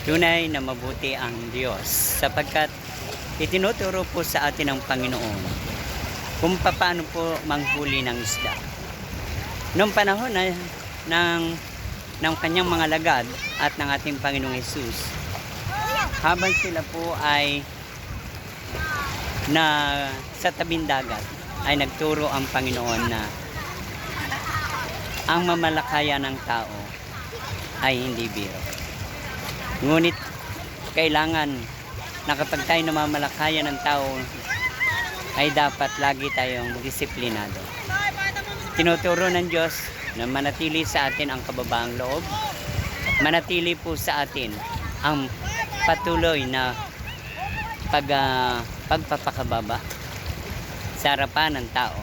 Tunay na mabuti ang Diyos sapagkat itinuturo po sa atin ng Panginoon kung paano po manghuli ng isda. Noong panahon na ng, ng kanyang mga lagad at ng ating Panginoong Yesus, habang sila po ay na sa tabing dagat ay nagturo ang Panginoon na ang mamalakaya ng tao ay hindi biro. Ngunit kailangan na kapag tayo namamalakaya ng tao ay dapat lagi tayong disiplinado. Tinuturo ng Diyos na manatili sa atin ang kababaang loob, manatili po sa atin ang patuloy na pag, ah, pagpapakababa sa harapan ng tao.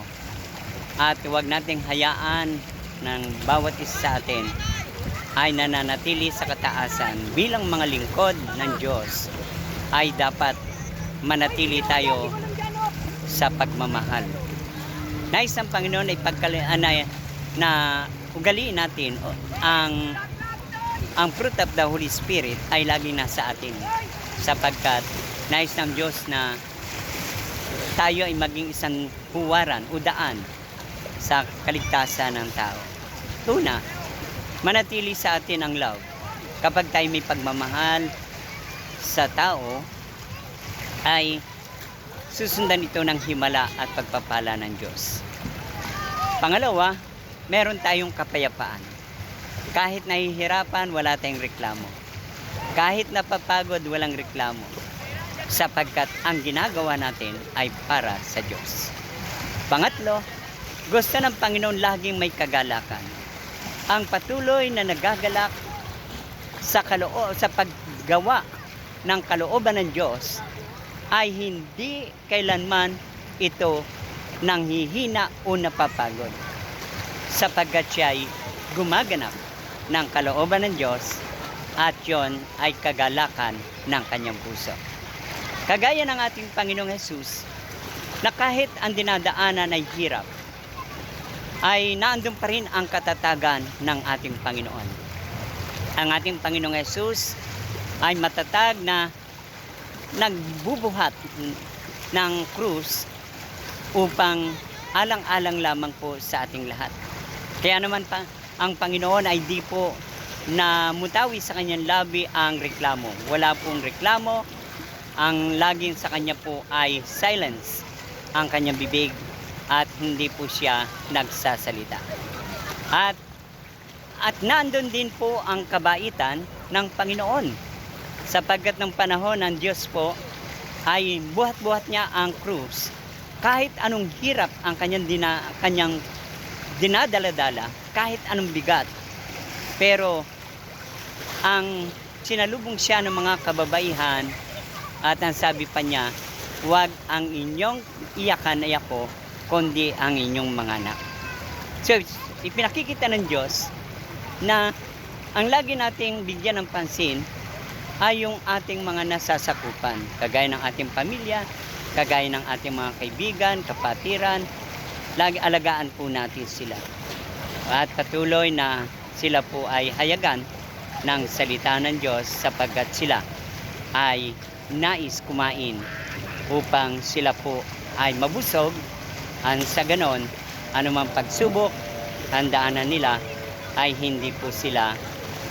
At huwag nating hayaan ng bawat isa sa atin ay nananatili sa kataasan bilang mga lingkod ng Diyos ay dapat manatili tayo sa pagmamahal. Nais ng Panginoon ay pagkali, ah, na, na ugaliin natin ang ang fruit of the Holy Spirit ay laging nasa atin sapagkat nais ng Diyos na tayo ay maging isang huwaran o daan sa kaligtasan ng tao. Tuna, manatili sa atin ang love. Kapag tayo may pagmamahal sa tao, ay susundan ito ng himala at pagpapala ng Diyos. Pangalawa, meron tayong kapayapaan. Kahit nahihirapan, wala tayong reklamo. Kahit napapagod, walang reklamo. Sapagkat ang ginagawa natin ay para sa Diyos. Pangatlo, gusto ng Panginoon laging may kagalakan. Ang patuloy na nagagalak sa kaloo sa paggawa ng kalooban ng Diyos ay hindi kailanman ito nanghihina o napapagod sapagkat siya ay gumaganap ng kalooban ng Diyos at yon ay kagalakan ng kanyang puso. Kagaya ng ating Panginoong Yesus na kahit ang dinadaanan ay hirap, ay naandun pa rin ang katatagan ng ating Panginoon. Ang ating Panginoong Yesus ay matatag na nagbubuhat ng krus upang alang-alang lamang po sa ating lahat. Kaya naman pa, ang Panginoon ay di po na mutawi sa kanyang labi ang reklamo. Wala pong reklamo. Ang laging sa kanya po ay silence ang kanyang bibig at hindi po siya nagsasalita. At at nandun din po ang kabaitan ng Panginoon. Sapagkat ng panahon ng Diyos po ay buhat-buhat niya ang krus. Kahit anong hirap ang kanyang dina, kanyang dinadala-dala kahit anong bigat. Pero ang sinalubong siya ng mga kababaihan at ang sabi pa niya huwag ang inyong iyakan ay ako kundi ang inyong mga anak so ipinakikita ng Diyos na ang lagi nating bigyan ng pansin ay yung ating mga nasasakupan, kagaya ng ating pamilya, kagaya ng ating mga kaibigan, kapatiran, lagi alagaan po natin sila. At patuloy na sila po ay hayagan ng salita ng Diyos sapagkat sila ay nais kumain upang sila po ay mabusog ang sa ganon anumang pagsubok handaanan nila ay hindi po sila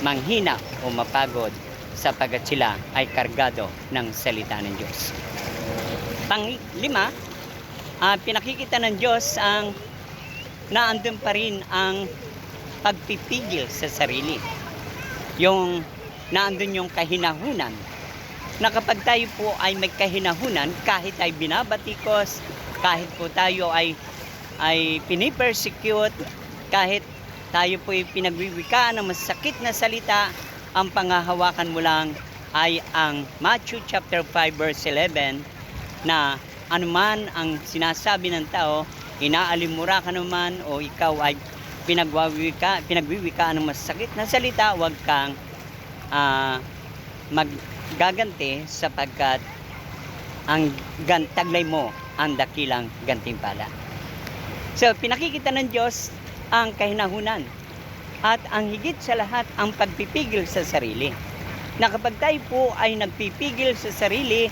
manghina o mapagod sapagat sila ay kargado ng salita ng Diyos. Panglima, ah, pinakikita ng Diyos ang naandun pa rin ang pagpipigil sa sarili. Yung naandun yung kahinahunan na kapag tayo po ay may kahinahunan, kahit ay binabatikos, kahit po tayo ay ay pinipersecute, kahit tayo po ay pinagwiwikaan ng masakit na salita, ang pangahawakan mo lang ay ang Matthew chapter 5 verse 11 na anuman ang sinasabi ng tao, inaalimura ka naman o ikaw ay pinagwiwika, pinagwiwika ng masakit na salita, huwag kang ah, maggaganti sapagkat ang gan- taglay mo ang dakilang gantimpala. So, pinakikita ng Diyos ang kahinahunan at ang higit sa lahat ang pagpipigil sa sarili. na kapag tayo po ay nagpipigil sa sarili,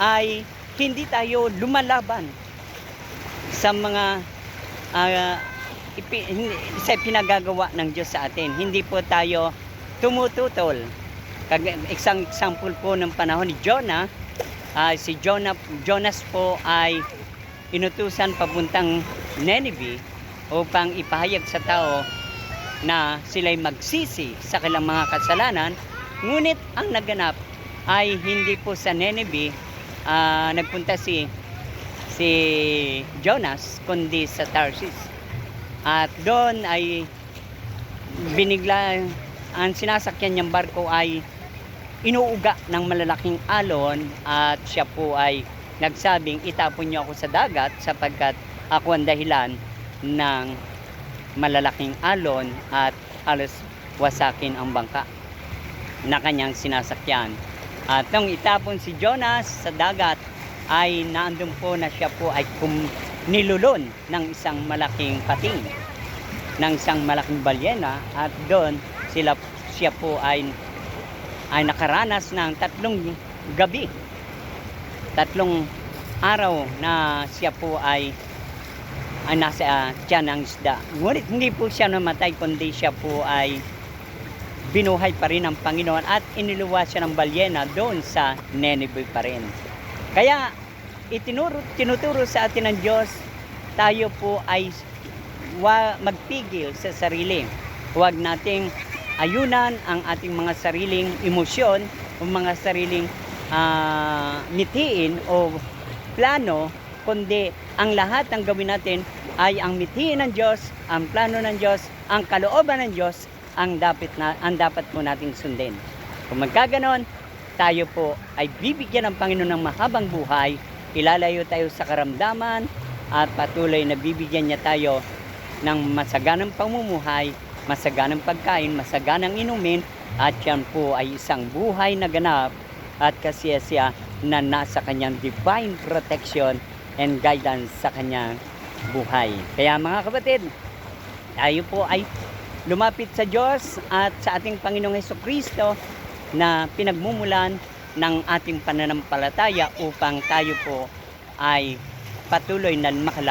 ay hindi tayo lumalaban sa mga hindi, sa pinagagawa ng Diyos sa atin. Hindi po tayo tumututol. Kag isang example po ng panahon ni Jonah, ah, si Jonah, Jonas po ay inutusan papuntang Nineveh upang ipahayag sa tao na sila'y magsisi sa kanilang mga kasalanan. Ngunit ang naganap ay hindi po sa Nineveh ah, nagpunta si si Jonas kundi sa Tarsis. At doon ay binigla ang sinasakyan niyang barko ay inuuga ng malalaking alon at siya po ay nagsabing itapon niyo ako sa dagat sapagkat ako ang dahilan ng malalaking alon at halos wasakin ang bangka na kanyang sinasakyan. At nung itapon si Jonas sa dagat ay naandun po na siya po ay kum- nilulon ng isang malaking pating ng isang malaking balyena at doon sila siya po ay ay nakaranas ng tatlong gabi tatlong araw na siya po ay ay nasa uh, tiyan ng isda. Ngunit hindi po siya namatay kundi siya po ay binuhay pa rin ng Panginoon at iniluwas siya ng balyena doon sa Nineveh pa rin. Kaya itinuro, tinuturo sa atin ng Diyos tayo po ay wa, magpigil sa sarili. Huwag nating ayunan ang ating mga sariling emosyon o mga sariling mitiin o plano kundi ang lahat ng gawin natin ay ang mitiin ng Diyos, ang plano ng Diyos, ang kalooban ng Diyos ang dapat na ang dapat po nating sundin. Kung magkaganon, tayo po ay bibigyan ng Panginoon ng mahabang buhay, ilalayo tayo sa karamdaman at patuloy na bibigyan niya tayo ng masaganang pamumuhay, masaganang pagkain, masaganang inumin at yan po ay isang buhay na ganap at kasiyasya na nasa kanyang divine protection and guidance sa kanyang buhay. Kaya mga kapatid, tayo po ay lumapit sa Diyos at sa ating Panginoong Heso Kristo na pinagmumulan ng ating pananampalataya upang tayo po ay patuloy na makalapit